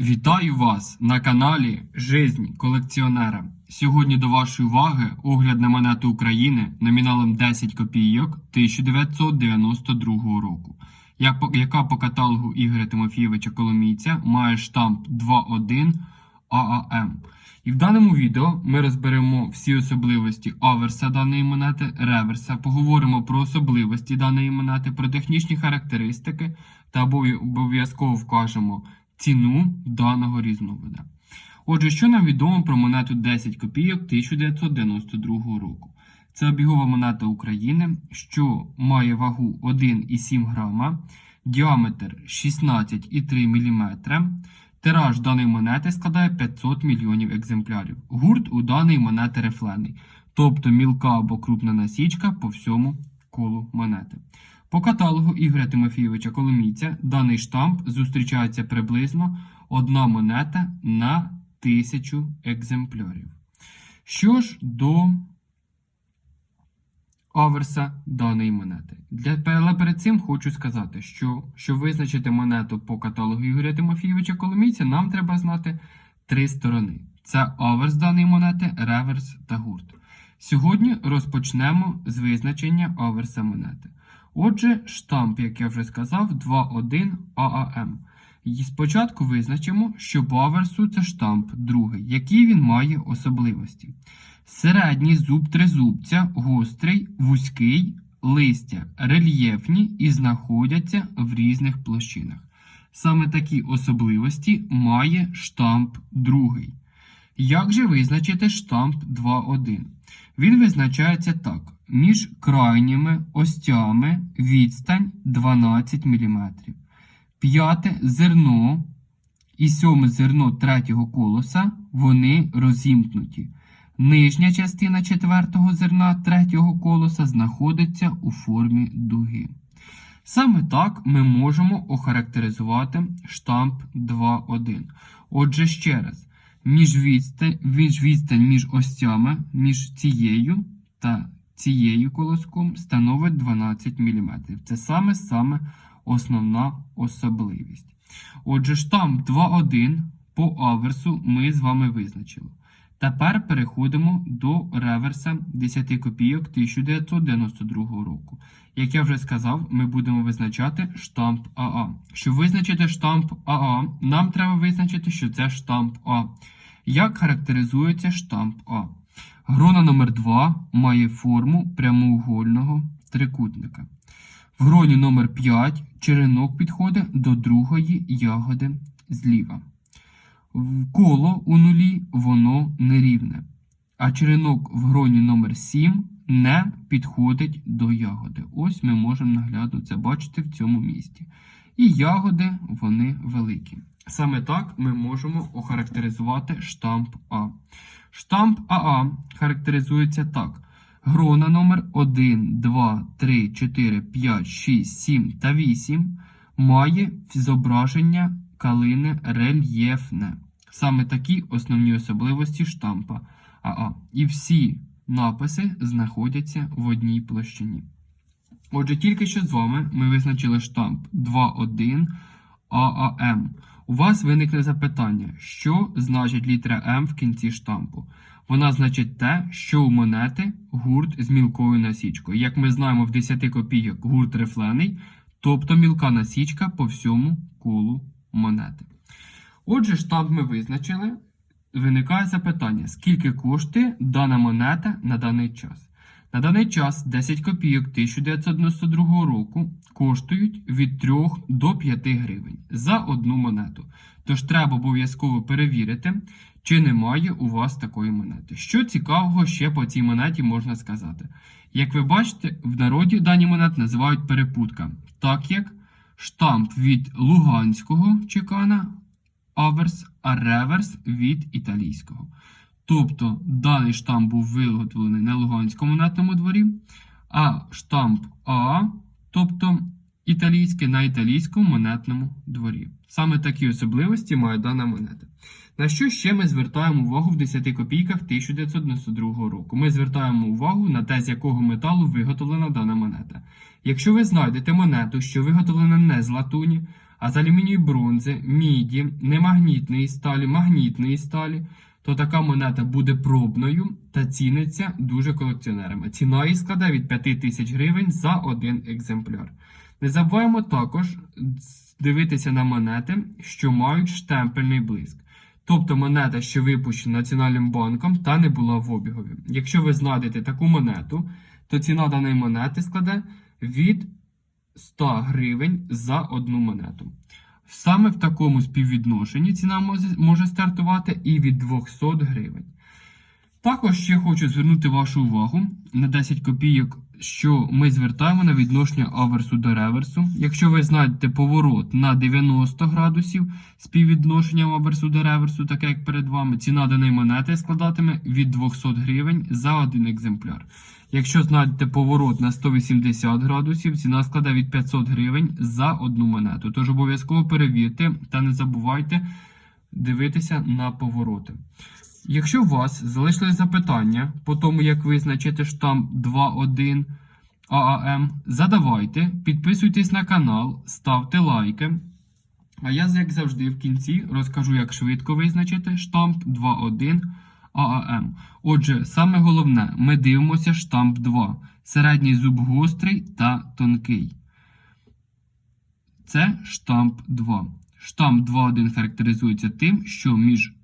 Вітаю вас на каналі Жизнь колекціонера. Сьогодні до вашої уваги огляд на монету України номіналом 10 копійок 1992 року, яка по каталогу Ігоря Тимофійовича Коломійця має штамп 2.1 ААМ. І в даному відео ми розберемо всі особливості аверса даної монети, реверса, поговоримо про особливості даної монети, про технічні характеристики та обов'язково вкажемо ціну даного різновида. Отже, що нам відомо про монету 10 копійок 1992 року? Це обігова монета України, що має вагу 1,7 грама, діаметр 16,3 мм. Тираж даної монети складає 500 мільйонів екземплярів. Гурт у даної монети рифлений, тобто мілка або крупна насічка по всьому колу монети. По каталогу Ігоря Тимофійовича Коломійця даний штамп зустрічається приблизно одна монета на тисячу екземплярів. Що ж до аверса даної монети. Для, але перед цим хочу сказати, що щоб визначити монету по каталогу Ігоря Тимофійовича Коломійця, нам треба знати три сторони: це аверс даної монети, реверс та гурт. Сьогодні розпочнемо з визначення аверса монети. Отже, штамп, як я вже сказав, 2.1 ААМ. І спочатку визначимо, що по аверсу це штамп другий, які він має особливості. Середній зуб тризубця, гострий, вузький, листя рельєфні і знаходяться в різних площинах. Саме такі особливості має штамп другий. Як же визначити штамп 2.1? Він визначається так: між крайніми остями відстань 12 мм. П'яте зерно і сьоме зерно третього колоса вони розімкнуті. Нижня частина четвертого зерна третього колоса знаходиться у формі дуги. Саме так ми можемо охарактеризувати штамп 2.1. Отже, ще раз, між відстань, між відстань між цією та цією колоском становить 12 мм. Це саме саме основна особливість. Отже, штамп 2.1 по аверсу ми з вами визначили. Тепер переходимо до реверса 10 копійок 1992 року. Як я вже сказав, ми будемо визначати штамп АА. Щоб визначити штамп АА, нам треба визначити, що це штамп А. Як характеризується штамп А? Грона номер 2 має форму прямоугольного трикутника. В гроні номер 5 черенок підходить до другої ягоди зліва. Коло у нулі воно нерівне, а черенок в гроні номер 7 не підходить до ягоди. Ось ми можемо наглядно це бачити в цьому місці. І ягоди вони великі. Саме так ми можемо охарактеризувати штамп А. Штамп АА характеризується так. Грона номер 1, 2, 3, 4, 5, 6, 7 та 8 має зображення калини рельєфне. Саме такі основні особливості штампа АА. І всі написи знаходяться в одній площині. Отже, тільки що з вами ми визначили штамп 2.1 ААМ. У вас виникне запитання, що значить літера М в кінці штампу. Вона значить те, що у монети гурт з мілкою насічкою. Як ми знаємо, в 10 копійок гурт рифлений, тобто мілка насічка по всьому колу монети. Отже, штамп ми визначили. Виникає запитання, скільки коштує дана монета на даний час. На даний час 10 копійок 1992 року коштують від 3 до 5 гривень за одну монету. Тож треба обов'язково перевірити, чи немає у вас такої монети. Що цікавого ще по цій монеті можна сказати. Як ви бачите, в народі дані монети називають перепутка, так як штамп від луганського чекана аверс, а реверс від італійського. Тобто даний штамп був виготовлений на Луганському монетному дворі, а штамп А, тобто італійський на італійському монетному дворі. Саме такі особливості має дана монета. На що ще ми звертаємо увагу в 10 копійках 1992 року? Ми звертаємо увагу на те, з якого металу виготовлена дана монета. Якщо ви знайдете монету, що виготовлена не з латуні, а з алюмінію бронзи, міді, немагнітної сталі, магнітної сталі, то така монета буде пробною та ціниться дуже колекціонерами. Ціна її складе від 5 тисяч гривень за один екземпляр. Не забуваємо також дивитися на монети, що мають штемпельний блиск. Тобто монета, що випущена Національним банком та не була в обігові. Якщо ви знайдете таку монету, то ціна даної монети складе від 100 гривень за одну монету. Саме в такому співвідношенні ціна може, стартувати і від 200 гривень. Також ще хочу звернути вашу увагу на 10 копійок, що ми звертаємо на відношення аверсу до реверсу. Якщо ви знайдете поворот на 90 градусів співвідношенням аверсу до реверсу, таке як перед вами, ціна даної монети складатиме від 200 гривень за один екземпляр. Якщо знайдете поворот на 180 градусів, ціна складе від 500 гривень за одну монету. Тож обов'язково перевірте та не забувайте дивитися на повороти. Якщо у вас залишились запитання по тому, як визначити штамп 2.1 ААМ, задавайте, підписуйтесь на канал, ставте лайки. А я, як завжди, в кінці розкажу, як швидко визначити штамп 2.1 ААМ. Отже, саме головне, ми дивимося штамп 2. Середній зуб гострий та тонкий. Це штамп 2. Штамп 2.1 характеризується тим, що між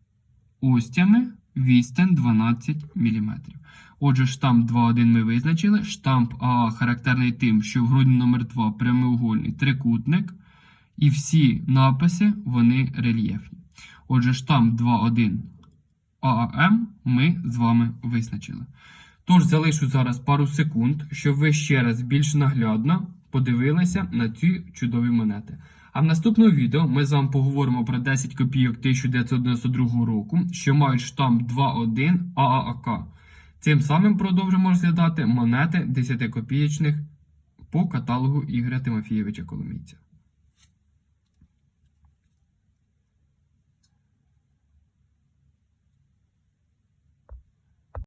остями відстань 12 мм. Отже, штамп 2.1 ми визначили. Штамп АА характерний тим, що в грудні номер 2 прямоугольний трикутник. І всі написи вони рельєфні. Отже, штамп 2.1 ААМ ми з вами визначили. Тож залишу зараз пару секунд, щоб ви ще раз більш наглядно подивилися на ці чудові монети. А в наступному відео ми з вами поговоримо про 10 копійок 1992 року, що мають штамп 2.1 ААК. Цим самим продовжимо розглядати монети 10 копієчних по каталогу Ігоря Тимофійовича Коломійця.